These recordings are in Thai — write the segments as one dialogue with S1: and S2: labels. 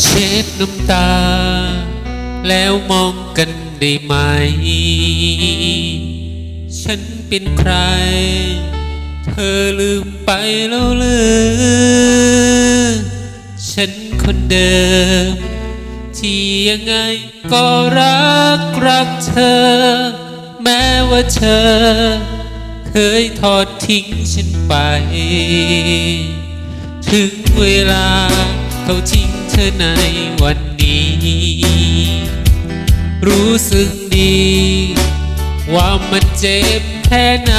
S1: เช็ดน้ำตา แล้วมองกันได้ไหม ฉันเป็นใคร เธอลืมไปแล้วหรือฉันคนเดิม ที่ยังไงก็รักรักเธอ แม้ว่าเธอ เคยทอดทิ้งฉันไป ถึงเวลาเขาทิ้ง ธอในวันนี้ รู้สึกดี ว่ามันเจ็บแค่ไหน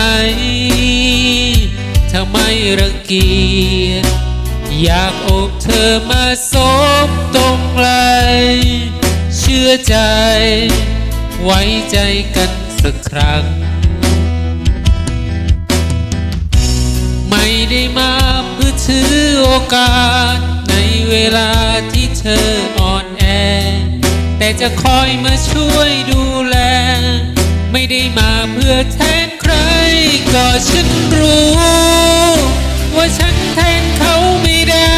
S1: ถ้าไม่รังเกียจอยากโอบเธอมาซบตรงไหลเชื่อใจ ไว้ใจกันสักครั้ง ไม่ได้มาเพื่อถือโอกาส เวลาที่เธออ่อนแอ แต่จะคอยมาช่วยดูแล ไม่ได้มาเพื่อแทนใคร ก็ฉันรู้ ว่าฉันแทนเขาไม่ได้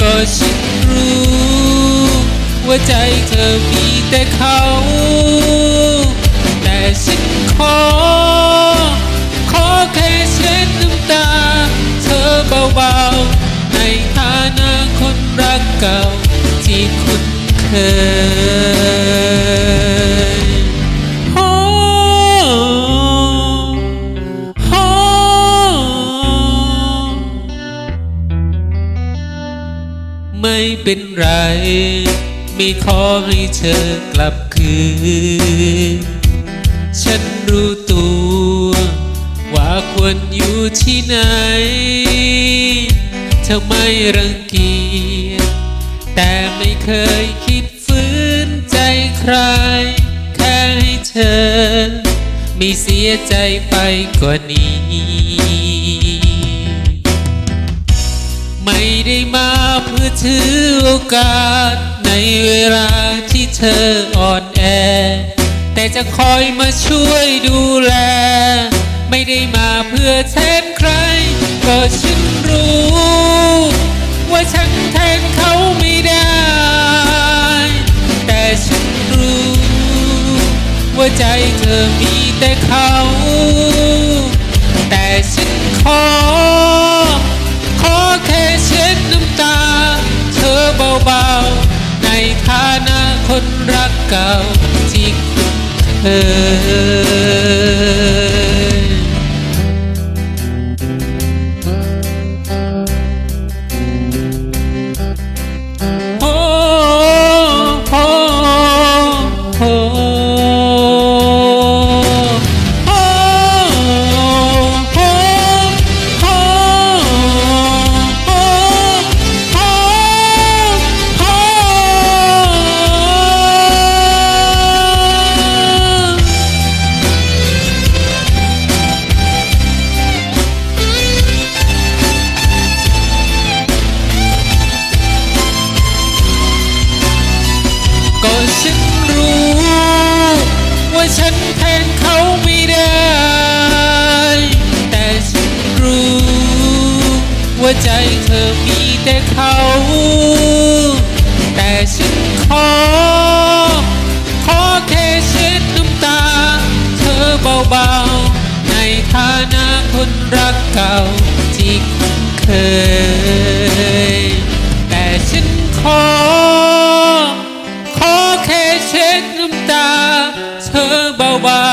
S1: ก็ฉันรู้ ว่าใจเธอมีแต่เขา เก่าที่คุ้นเคยโอ้โอ้ไม่เป็นไร ไม่ขอให้เธอกลับคืน ฉันรู้ตัว ว่าควรอยู่ที่ไหนเธอไม่รังเกียจ แต่ไม่เคยคิดฝืนใจใคร แค่ให้เธอ ไม่เสียใจไปกว่านี้ ไม่ได้มาเพื่อถือโอกาส ในเวลาที่เธออ่อนแอ แต่จะคอยมาช่วยดูแล ไม่ได้มาเพื่อแทนใคร ก็ฉันรู้ ว่าฉันแทนเขาไม่ วใจเธอมีแต่เขา แต่ฉันขอ ขอแค่เช็ดน้ำตา เธอเบาๆ ในฐานะคนรักเก่าที่คุณเคย คนรักเก่าที่คุ้นเคย แต่ฉันขอ ขอแค่เช็ดน้ำตา เธอเบา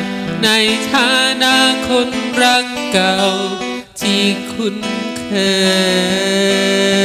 S1: ๆ ในฐานะคนรักเก่าที่คุ้นเคย